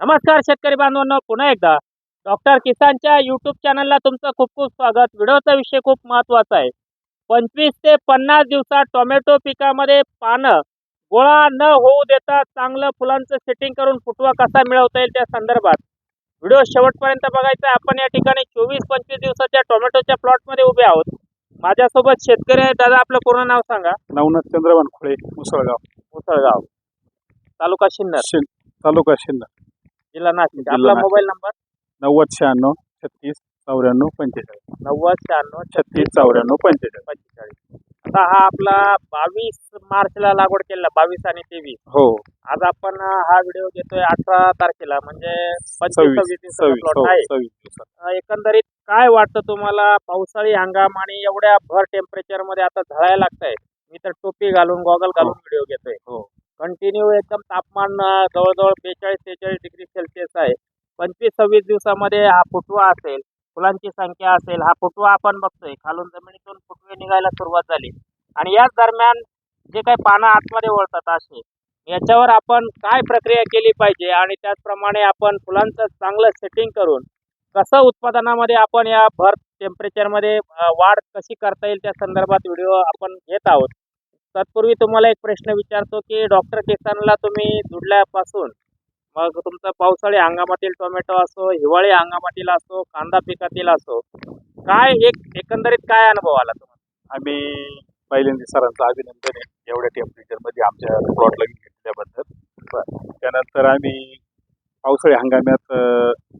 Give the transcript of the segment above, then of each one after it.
नमस्कार शेतकरी बांधवांनो पुन्हा एकदा डॉक्टर किसानच्या यूट्यूब चॅनलला तुमचं खूप खूप स्वागत. व्हिडिओचा विषय खूप महत्त्वाचा आहे. पंचवीस ते पन्नास दिवसात टोमॅटो पिकामध्ये पानं गोळा न होऊ देता चांगलं फुलांचं सेटिंग करून फुटवा कसा मिळवता येईल त्या संदर्भात व्हिडिओ शेवटपर्यंत बघायचा. आपण या ठिकाणी चोवीस पंचवीस दिवसाच्या टोमॅटोच्या प्लॉटमध्ये उभे आहोत. माझ्यासोबत शेतकरी आहे दादा आपलं पूर्ण नाव सांगा. नवनाथ चंद्रबान खोळे मुसळगाव. मुसळगाव. तालुका सिन्नर शिन तालुका शिन्नर. जिल्हा नाशिक. आपला नाशिक. Mobile number? नव्वद शहाण्णव छत्तीस चौऱ्याण्णव पंचेचाळीस. नव्वद शहाण्णव छत्तीस चौऱ्याण्णव पंचेचाळीस. पंचेचाळीस. आता हा आपला बावीस मार्चला लागवड केलेला बावीस आणि तेवीस. हो. आज आपण अं, हा व्हिडिओ घेतोय अठरा तारखेला म्हणजे पंचवीस सव्वीस सव्वीस दिवसाचा सव्वीस. plot हो आहे. सव्वीस दिवसात अं, एकंदरीत काय वाटतं तुम्हाला? पावसाळी हंगाम आणि एवढ्या भर टेम्परेचरमध्ये आता झळायला लागतंय. मी तर टोपी घालून गॉगल घालून व्हिडिओ घेतोय. हो. कंटिन्यू एकदम तापमान जवळजवळ बेचाळीस त्रेचाळीस डिग्री सेल्सिअस आहे. पंचवीस सव्वीस दिवसामध्ये हा फुटवा असेल फुलांची संख्या असेल हा फुटवा आपण बघतोय. खालून जमिनीतून फुटवे निघायला सुरुवात झाली. आणि याच दरम्यान जे काही पानं आतमध्ये वळतात असे याच्यावर आपण काय प्रक्रिया केली पाहिजे? आणि त्याचप्रमाणे आपण फुलांचं चांगलं सेटिंग करून कसं उत्पादनामध्ये आपण या भर टेम्परेचरमध्ये वाढ कशी करता येईल त्या संदर्भात व्हिडिओ आपण घेत आहोत. तत्पूर्वी तुम्हाला एक प्रश्न विचारतो की डॉक्टर किसानला तुम्ही जुडल्यापासून मग तुमचा पावसाळी हंगामातील टोमॅटो असो हिवाळी हंगामातील असो कांदा पिकातील असो काय एक एकंदरीत काय अनुभव आला तुम्हाला? आम्ही पहिल्यांदा सरांचं अभिनंदन आहे. एवढ्या टेम्परेचरमध्ये आमच्या प्लॉटला घेतल्याबद्दल. त्यानंतर आम्ही पावसाळी हंगामात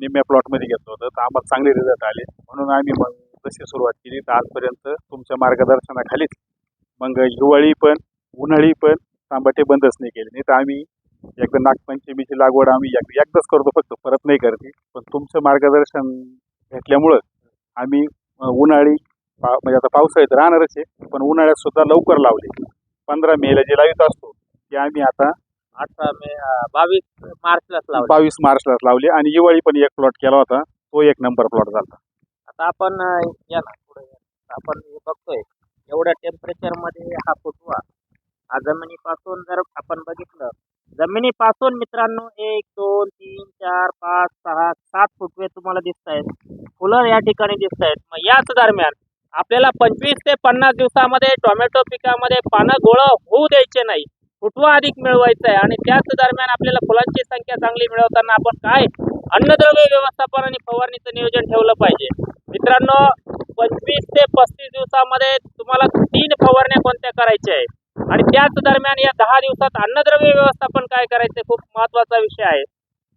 निम्म्या प्लॉटमध्ये घेतलं होतं. तर आम्हाला चांगले रिझल्ट आले. म्हणून आम्ही मग जशी सुरुवात केली. तर आजपर्यंत तुमच्या मार्गदर्शनाखालीच मग हिवाळी पण उन्हाळी पण तांबाटे बंदच नाही केले. नाही तर आम्ही एकदा नागपंचमीची लागवड आम्ही एक- एकदाच करतो फक्त. परत नाही करते पण तुमचं मार्गदर्शन भेटल्यामुळं आम्ही उन्हाळी पा- म्हणजे आता पावसाळ्यात राहणारच आहे. पण उन्हाळ्यात सुद्धा लवकर लावले. पंधरा मेला जे लावित असतो ते आम्ही आता अठरा मे बावीस मार्चलाच लावलं. बावीस मार्चला लावले. आणि हिवाळी पण एक प्लॉट केला होता. तो एक नंबर प्लॉट झाला आता आपण या ना पुढे. आपण बघतोय. एवढ्या टेम्परेचरमध्ये हा फुटवा हा जमिनीपासून जर आपण बघितलं जमिनीपासून मित्रांनो एक दोन तीन चार पाच सहा सात फुटवे तुम्हाला दिसत आहेत फुलं या ठिकाणी दिसत आहेत मग याच दरम्यान आपल्याला पंचवीस ते पन्नास दिवसामध्ये टोमॅटो पिकामध्ये पानं गोळं होऊ द्यायचे नाही. फुटवा अधिक मिळवायचा आहे आणि त्याच दरम्यान आपल्याला फुलांची संख्या चांगली मिळवताना आपण काय अन्नद्रव्य व्यवस्थापन आणि फवारणीचं नियोजन ठेवलं पाहिजे. मित्रांनो पंचवीस ते पस्तीस दिवसामध्ये तुम्हाला तीन फवारण्या कोणत्या करायच्या आहेत? आणि त्याच दरम्यान या दहा दिवसात अन्नद्रव्य व्यवस्थापन काय करायचं खूप महत्त्वाचा विषय आहे.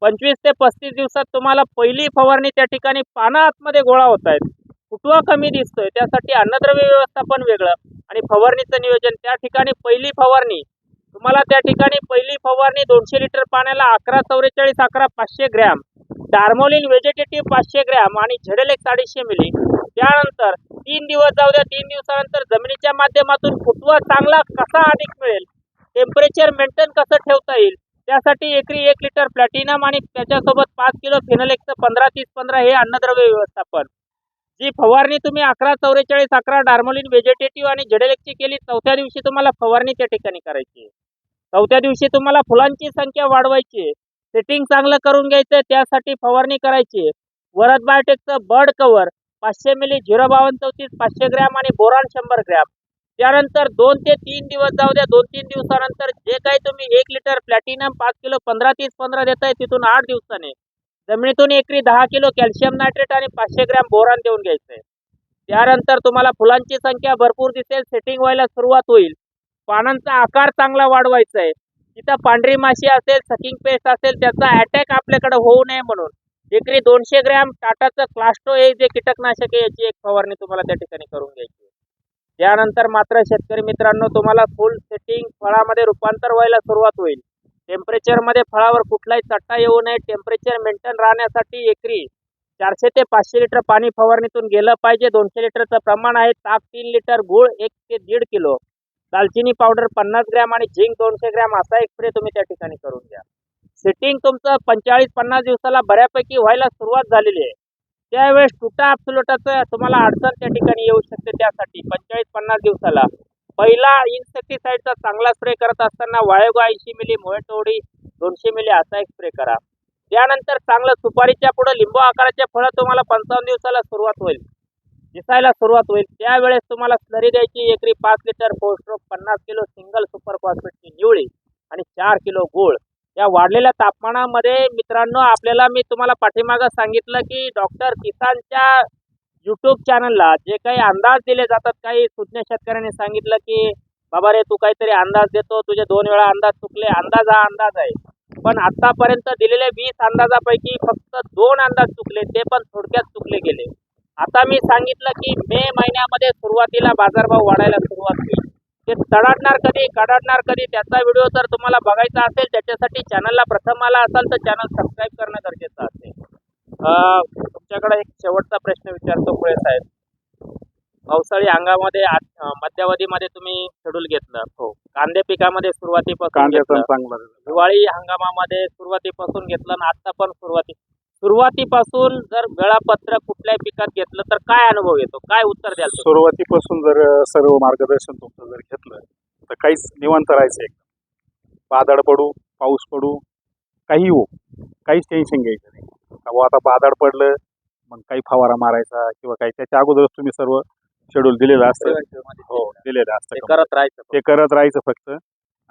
पंचवीस ते पस्तीस दिवसात तुम्हाला पहिली फवारणी त्या ठिकाणी पानं आतमध्ये गोळा होत आहेत. फुटवा कमी दिसतोय? त्यासाठी अन्नद्रव्य व्यवस्थापन वेगळं. आणि फवारणीचं नियोजन त्या ठिकाणी पहिली फवारणी. तुम्हाला त्या ठिकाणी पहिली फवारणी दोनशे लिटर पाण्याला अकरा चौवेचाळीस अकरा पाचशे ग्रॅम डार्मोलिन व्हेजिटेटिव्ह पाचशे ग्रॅम आणि झेडेल एक साडेशे मिली. त्यानंतर तीन दिवस जाऊ द्या तीन दिवसानंतर जमिनीच्या माध्यमातून फुटवा चांगला कसा अधिक मिळेल? टेम्परेचर मेंटेन कसं ठेवता येईल? त्यासाठी एकरी एक लिटर प्लॅटिनम आणि त्याच्यासोबत पाच किलो फिनोलेक्सचं पंधरा तीस पंधरा हे अन्नद्रव्य व्यवस्थापन. जी फवारणी तुम्ही अकरा चौवेचाळीस अकरा डार्मोलिन व्हेजिटेटिव्ह आणि झेडेलेक्सची केली चौथ्या दिवशी तुम्हाला फवारणी त्या ठिकाणी करायची चौथ्या दिवशी तुम्हाला फुलांची संख्या वाढवायची सेटिंग चांगलं करून घ्यायचं त्यासाठी फवारणी करायची वरद बायोटेकचं बर्ड कव्हर पाचशे मिली झिरो बावन्न चौतीस पाचशे ग्रॅम आणि बोरॉन शंभर ग्रॅम. त्यानंतर दोन ते तीन दिवस जाऊ द्या दोन तीन दिवसानंतर जे काही तुम्ही एक लिटर प्लॅटिनम पाच किलो पंधरा तीस पंधरा देताय तिथून आठ दिवसाने जमिनीतून एकरी दहा किलो कॅल्शियम नायट्रेट आणि पाचशे ग्रॅम बोरान देऊन घ्यायचंय. त्यानंतर तुम्हाला फुलांची संख्या भरपूर दिसेल सेटिंग व्हायला सुरुवात होईल. पानांचा आकार चांगला वाढवायचा आहे तिथं पांढरी माशी असेल सकिंग पेस्ट असेल त्याचा अटॅक आपल्याकडे होऊ नये म्हणून. एकरी दोनशे ग्रॅम टाटाचं क्लास्टो हे जे कीटकनाशक आहे याची एक फवारणी तुम्हाला त्या ठिकाणी करून घ्यायची त्यानंतर मात्र शेतकरी मित्रांनो तुम्हाला फुल सेटिंग फळामध्ये रूपांतर व्हायला सुरुवात होईल. टेम्परेचरमध्ये फळावर कुठलाही चट्टा येऊ नये. टेम्परेचर मेंटेन राहण्यासाठी एकरी चारशे ते पाचशे लिटर पाणी फवारणीतून गेलं पाहिजे. दोनशे लिटरचं प्रमाण आहे. ताक तीन लिटर गुळ एक ते दीड किलो. दालचिनी पावडर पन्नास ग्रॅम आणि झिंक दोनशे ग्रॅम असा एक स्प्रे तुम्ही त्या ठिकाणी करून घ्या. सेटिंग तुमचं पंचेचाळीस पन्नास दिवसाला बऱ्यापैकी व्हायला सुरुवात झालेली आहे. त्यावेळेस तुटा अब्सोल्युटाचं तुम्हाला अडचण त्या ठिकाणी येऊ शकते त्यासाठी. पंचेचाळीस पन्नास दिवसाला. पहिला इन्सेक्टिसाईडचा चांगला स्प्रे करत असताना वाळेगो ऐंशी मिली मोहेटोडी दोनशे मिली असा एक स्प्रे करा. त्यानंतर चांगलं सुपारीच्या पुढे लिंबू आकाराचे फळं तुम्हाला पंचावन्न दिवसाला सुरुवात होईल. दिसायला सुरुवात होईल. त्यावेळेस तुम्हाला स्लरी द्यायची एकरी पाच लिटर पोस्ट्रोक पन्नास किलो सिंगल सुपर फॉस्फेटची निवळी आणि चार किलो गुळ. या वाढलेल्या तापमानामध्ये मित्रांनो आपल्याला मी तुम्हाला पाठीमागं सांगितलं की डॉक्टर किसानच्या युट्यूब चॅनलला जे काही अंदाज दिले जातात काही सुज्ञ शेतकऱ्यांनी सांगितलं की बाबा रे तू काहीतरी अंदाज देतो तुझे दोन वेळा अंदाज चुकले अंदाज हा अंदाज आहे. पण आतापर्यंत दिलेल्या वीस अंदाजापैकी फक्त दोन अंदाज चुकले ते पण थोडक्यात चुकले गेले. आता मी सांगितलं की मे महिन्यामध्ये सुरुवातीला बाजारभाव वाढायला सुरुवात होईल. ते तडाडणार कधी कडाडणार कधी त्याचा व्हिडिओ जर तुम्हाला बघायचा असेल त्याच्यासाठी चॅनलला प्रथम आला असाल तर चॅनल सबस्क्राईब करणं गरजेचं असेल तुमच्याकडे एक शेवटचा प्रश्न विचारतो पुढे साहेब. पावसाळी हंगामामध्ये आत- अं, मध्यावधीमध्ये तुम्ही शेड्यूल घेतलं. हो. कांदे पिकामध्ये सुरुवातीपासून. दिवाळी हंगामामध्ये सुरुवातीपासून घेतलं आणि आता पण सुरुवाती सुरुवातीपासून जर वेळापत्रक कुठल्याही पिकात घेतलं तर काय अनुभव येतो? काय उत्तर द्याल तुम्ही? सुरुवातीपासून जर सर्व मार्गदर्शन तुमचं जर घेतलं तर काहीच निवांत राहायचं एकदम बादळ पडू पाऊस पडू काही हो काहीच टेन्शन घ्यायचं नाही. आता बादळ पडलं मग काही फवारा मारायचा किंवा काही त्याच्या अगोदरच तुम्ही सर्व शेड्यूल दिलेलं असतं. हो दिलेलं ते असतं करत राहायचं ते करत राहायचं फक्त.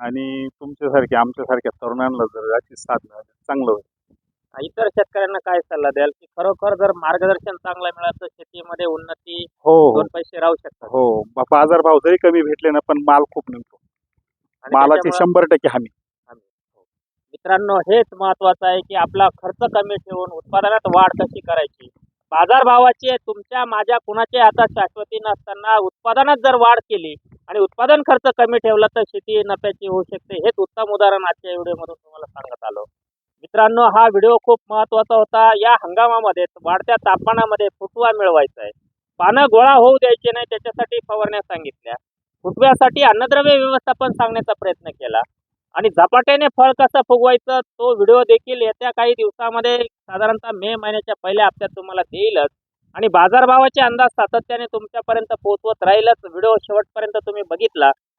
आणि तुमच्यासारख्या आमच्यासारख्या तरुणांना जर अशी तर चांगलं होईल इतर शेतकऱ्यांना काय सल्ला द्याल? की खरोखर जर मार्गदर्शन चांगलं मिळालं तर शेतीमध्ये उन्नती हो हो. दोन पैसे राहू शकतात. हो. बा- बाजारभाव जरी कमी भेटले ना पण माल खूप निघतो. आणि मालाची त्याच्यामुळं- शंभर टक्के हमी मित्रांनो हेच महत्वाचं आहे की आपला खर्च कमी ठेवून उत्पादनात वाढ कशी करायची? बाजारभावाची तुमच्या माझ्या कुणाच्या हातात शाश्वती नसताना उत्पादनात जर वाढ केली आणि उत्पादन खर्च कमी ठेवला तर शेती नफ्याची होऊ शकते. हेच उत्तम उदाहरण आजच्या व्हिडिओमधून तुम्हाला सांगत आलो. मित्रांनो हा व्हिडिओ खूप महत्त्वाचा होता. या हंगामामध्ये वाढत्या तापमानामध्ये फुटवा मिळवायचा आहे. पानं गोळा होऊ द्यायचे नाही त्याच्यासाठी फवारण्या सांगितल्या. फुटव्यासाठी अन्नद्रव्य व्यवस्थापन सांगण्याचा प्रयत्न केला. आणि झपाट्याने फळ कसं फुगवायचं तो व्हिडिओ देखील येत्या काही दिवसामध्ये साधारणतः मे महिन्याच्या पहिल्या हप्त्यात तुम्हाला देईलच. आणि बाजारभावाचे अंदाज सातत्याने तुमच्यापर्यंत पोहोचवत राहीलच. व्हिडिओ शेवटपर्यंत तुम्ही बघितला.